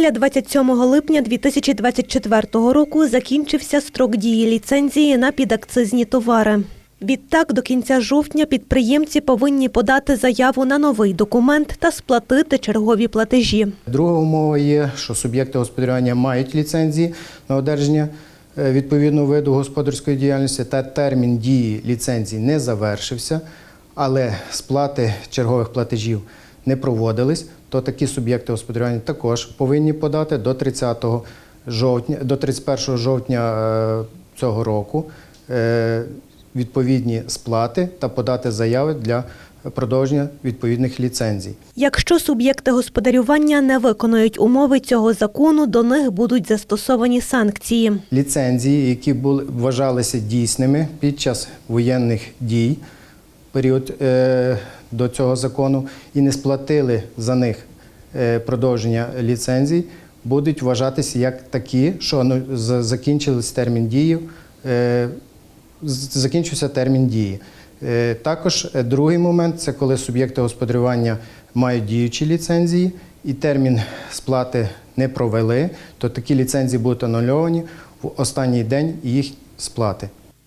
Після 27 липня 2024 року закінчився строк дії ліцензії на підакцизні товари. Відтак, до кінця жовтня підприємці повинні подати заяву на новий документ та сплатити чергові платежі. Друга умова є, що суб'єкти господарювання мають ліцензії на одержання е, відповідного виду господарської діяльності та термін дії ліцензії не завершився, але сплати чергових платежів не проводились, то такі суб'єкти господарювання також повинні подати до 30 жовтня, до 31 жовтня е, цього року е, відповідні сплати та подати заяви для продовження відповідних ліцензій. Якщо суб'єкти господарювання не виконують умови цього закону, до них будуть застосовані санкції. ліцензії, які були вважалися дійсними під час воєнних дій, період е, до цього закону, і не сплатили за них е, продовження ліцензій, будуть вважатися як такі, що ну, за- закінчились термін дії, е, закінчився термін дії. Е, Також е, другий момент це коли суб'єкти господарювання мають діючі ліцензії і термін сплати не провели, то такі ліцензії будуть анульовані в останній день їх сплати.